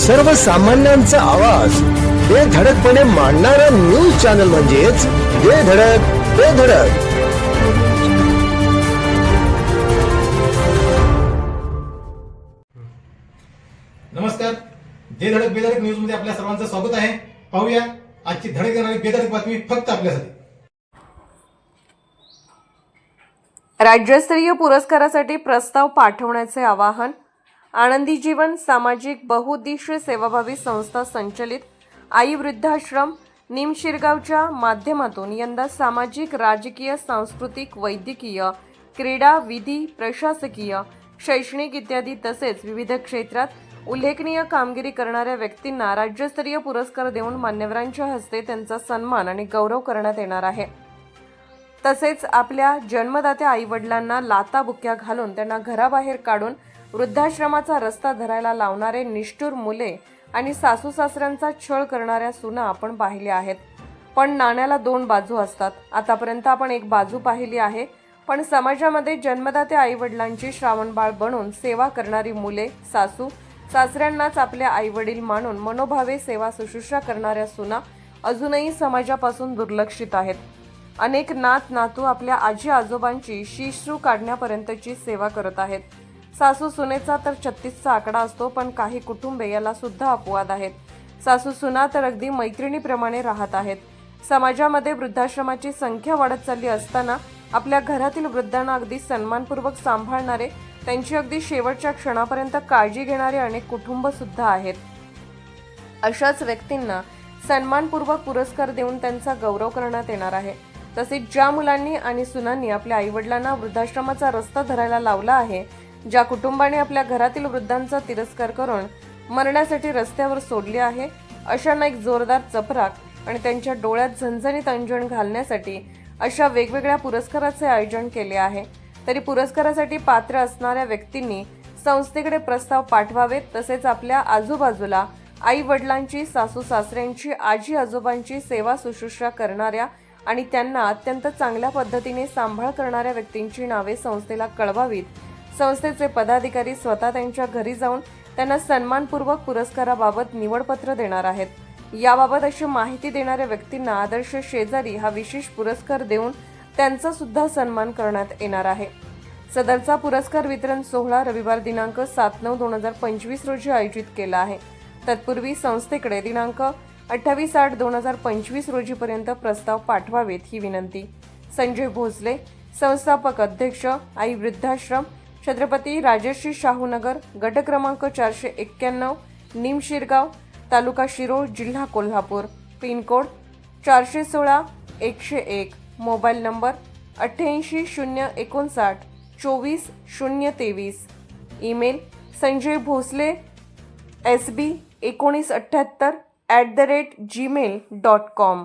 सर्वसामान्यांचा आवाज. बेधडकपणे मांडणारा न्यूज चॅनल म्हणजेच बेधडक बेधडक नमस्कार. जे धडक बेधडक न्यूजमध्ये आपल्या सर्वांचं स्वागत आहे. पाहूया आजची धडक देणारी बेधडक बातमी फक्त आपल्यासाठी. राज्यस्तरीय पुरस्कारासाठी प्रस्ताव पाठवण्याचे आवाहन आनंदी जीवन सामाजिक बहुउद्देशीय सेवाभावी संस्था संचलित आई वृद्धाश्रम निमशिरगावच्या माध्यमातून यंदा सामाजिक राजकीय सांस्कृतिक वैद्यकीय क्रीडा विधी प्रशासकीय शैक्षणिक इत्यादी तसेच विविध क्षेत्रात उल्लेखनीय कामगिरी करणाऱ्या व्यक्तींना राज्यस्तरीय पुरस्कार देऊन मान्यवरांच्या हस्ते त्यांचा सन्मान आणि गौरव करण्यात येणार आहे. तसेच आपल्या जन्मदात्या आईवडिलांना लाता बुक्या घालून त्यांना घराबाहेर काढून वृद्धाश्रमाचा रस्ता धरायला लावणारे निष्ठुर मुले आणि सासू सासऱ्यांचा छळ करणाऱ्या सुना आपण पाहिल्या आहेत. पण नाण्याला दोन बाजू असतात. आतापर्यंत आपण एक बाजू पाहिली आहे. पण समाजामध्ये जन्मदात्या आईवडिलांची श्रावणबाळ बनून सेवा करणारी मुले सासू सासऱ्यांनाच आपले आईवडील मानून मनोभावे सेवा सुश्रूषा करणाऱ्या सुना अजूनही समाजापासून दुर्लक्षित आहेत. अनेक नात नातू आपल्या आजी आजोबांची शिश्रू काढण्यापर्यंतची सेवा करत आहेत. सासू सुनेचा तर छत्तीसचा आकडा असतो पण काही कुटुंबे याला सुद्धा अपवाद आहेत. सासू सुना तर अगदी मैत्रिणीप्रमाणे राहत आहेत. समाजामध्ये वृद्धाश्रमाची संख्या वाढत चालली असताना आपल्या घरातील वृद्धांना अगदी सन्मानपूर्वक सांभाळणारे त्यांची अगदी शेवटच्या क्षणापर्यंत काळजी घेणारे अनेक कुटुंब सुद्धा आहेत. अशाच व्यक्तींना सन्मानपूर्वक पुरस्कार देऊन त्यांचा गौरव करण्यात येणार आहे. तसेच ज्या मुलांनी आणि सुनांनी आपल्या आईवडिलांना वृद्धाश्रमाचा रस्ता धरायला लावला आहे ज्या कुटुंबाने आपल्या घरातील वृद्धांचा तिरस्कार करून मरण्यासाठी रस्त्यावर सोडले आहे अशांना एक जोरदार चपराक आणि त्यांच्या डोळ्यात झणझणीत अंजण घालण्यासाठी अशा वेगवेगळ्या पुरस्काराचे आयोजन केले आहे. तरी पुरस्कारासाठी पात्र असणाऱ्या व्यक्तींनी संस्थेकडे प्रस्ताव पाठवावेत तसेच आपल्या आजूबाजूला आई वडिलांची सासू सासऱ्यांची आजी आजोबांची सेवा शुश्रूषा करणाऱ्या आणि त्यांना अत्यंत चांगल्या पद्धतीने सांभाळ करणाऱ्या व्यक्तींची नावे संस्थेला कळवावीत संस्थेचे पदाधिकारी स्वतः त्यांच्या घरी जाऊन त्यांना सन्मानपूर्वक पुरस्काराबाबत निवडपत्र देणार आहेत. याबाबत अशी माहिती देणाऱ्या व्यक्तींना आदर्श शेजारी हा विशेष पुरस्कार देऊन त्यांचा सुद्धा सन्मान करण्यात येणार आहे. सदरचा पुरस्कार वितरण सोहळा रविवार दिनांक सात नऊ दोन हजार पंचवीस रोजी आयोजित केला आहे. तत्पूर्वी संस्थेकडे दिनांक अठ्ठावीस आठ दोन हजार पंचवीस रोजीपर्यंत प्रस्ताव पाठवावेत ही विनंती. संजय भोसले संस्थापक अध्यक्ष आई वृद्धाश्रम छत्रपती राजश्री शाहूनगर गट क्रमांक चारशे एक्क्याण्णव निमशिरगाव तालुका शिरोळ जिल्हा कोल्हापूर. पिनकोड चारशे सोळा एकशे एक. मोबाईल नंबर अठ्ठ्याऐंशी शून्य एकोणसाठ चोवीस शून्य तेवीस. Email Sanjay Bhosale S B एकोणीस अठ्ठ्याहत्तर at the rate Gmail dot com